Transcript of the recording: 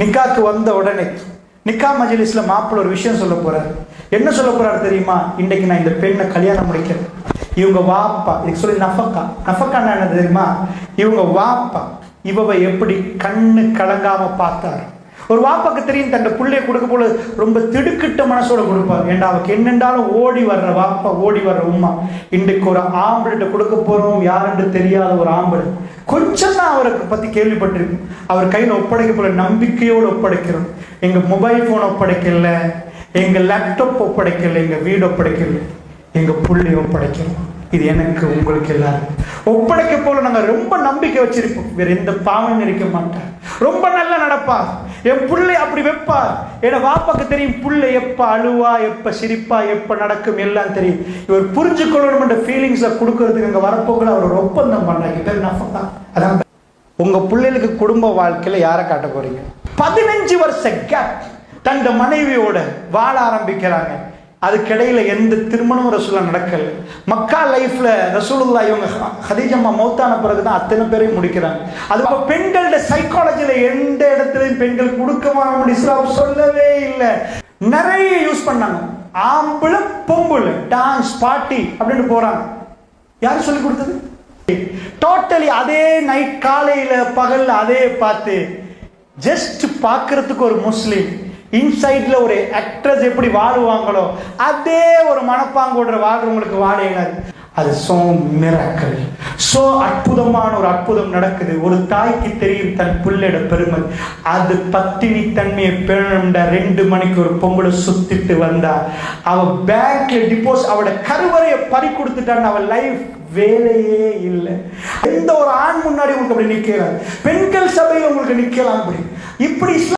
நிக்காக்கு வந்த உடனே நிக்கா மஜிலிஸ்ல மாப்பிள்ள ஒரு விஷயம் சொல்ல போறாரு. என்ன சொல்ல போறாரு தெரியுமா? இன்னைக்கு நான் இந்த பெண்ணை கல்யாணம் முடிக்கிறேன். இவங்க வாப்பா இதுக்கு சொல்லி நஃபக்கா. நஃபக்கா என்ன தெரியுமா? இவங்க வாப்பா இவவை எப்படி கண்ணு கலங்காம பார்த்தாரு. ஒரு வாப்பாக்கு தெரியும் தன் பிள்ளைய கொடுக்க போல ரொம்ப திடுக்கிட்ட மனசோட கொடுப்பாங்க. ஏண்டா அவக்கு என்னென்றாலும் ஓடி வர்ற வாப்பா ஓடி வர்ற உம்மா. இன்றைக்கு ஒரு ஆம்பளைட்ட கொடுக்க போறோம் யாருன்னு தெரியாத ஒரு ஆம்பளை. கொஞ்சம் தான் அவருக்கு பத்தி கேள்விப்பட்டிருக்கும் அவர் கையில் ஒப்படைக்க போல நம்பிக்கையோடு ஒப்படைக்கிறோம். எங்க மொபைல் போன் ஒப்படைக்கல எங்க லேப்டாப் ஒப்படைக்கல எங்க வீடு ஒப்படைக்கல. எங்க புள்ளி ஒப்படைக்கிறோம். இது எனக்கு உங்களுக்கு எல்லாரும் ஒப்படைக்க போல நாங்க ரொம்ப நம்பிக்கை வச்சிருப்போம். வேற எந்த பாவம் இருக்க மாட்டார் ரொம்ப நல்லா நடப்பார் என் புள்ளை அப்படி வைப்பார் ஏன்னா வாப்பாக்கு தெரியும் புள்ளை எப்ப அழுவா எப்ப சிரிப்பா எப்ப நடக்கும் எல்லாம் தெரியும். இவர் புரிஞ்சு கொள்ளணும் ஃபீலிங்ஸை கொடுக்கறதுக்கு அங்க வரப்போக்குள்ள அவர் ஒரு ஒப்பந்தம் பண்ணாங்க பேர் நஃபக்கா அதான் உங்க பிள்ளைகளுக்கு குடும்ப வாழ்க்கையில யாரை காட்ட போறீங்க? பதினஞ்சு வருஷ கேப் தன் மனைவியோட வாழ ஆரம்பிக்கிறாங்க. அதுக்கிடையில் எந்த திருமணம் ரசூலா நடக்கல. மக்கா லைஃப்பில் ரசூலுல்லா இவங்க ஹதீஜம்மா மௌத்தான பிறகுதான் அத்தனை பேரையும் முடிக்கிறாங்க. அது அப்ப பெண்களோட சைக்காலஜியில் எந்த இடத்துலையும் பெண்கள் கொடுக்கமான இஸ்லாம் சொல்லவே இல்லை. நிறைய யூஸ் பண்ணாங்க. ஆம்பளை பொம்பளை டான்ஸ் பாட்டி அப்படின்னு போகிறாங்க யார் சொல்லி கொடுத்தது? டோட்டலி அதே நைட் காலையில் பகலில் அதே பார்த்து ஜஸ்ட் பார்க்கறதுக்கு ஒரு முஸ்லீம். இன்சைட்ல ஒரு ஆக்ட்ரஸ் எப்படி வாழுவாங்களோ அதே ஒரு மனப்பாங்கோட வாழ்றவங்களுக்கு வாழ அது சோ மிராக்கள் சோ அற்புதமான ஒரு அற்புதம் நடக்குது. ஒரு தாய்க்கு தெரியும் தன் பிள்ளையோட பெருமை. அது பத்தினி தன்மையை பேணும்டா ரெண்டு மணிக்கு ஒரு பொம்பளை சுத்திட்டு வந்தா அவ பேங்க்ல டிபோஸ் அவட கருவறையை பறி கொடுத்துட்டான்னு அவ லைஃப் வேலையே இல்லை. எந்த ஒரு ஆண் முன்னாடி உங்களுக்கு அப்படி நிக்கலாம் பெண்கள் சபையில் உங்களுக்கு நிக்கலாம் அப்படி இப்படி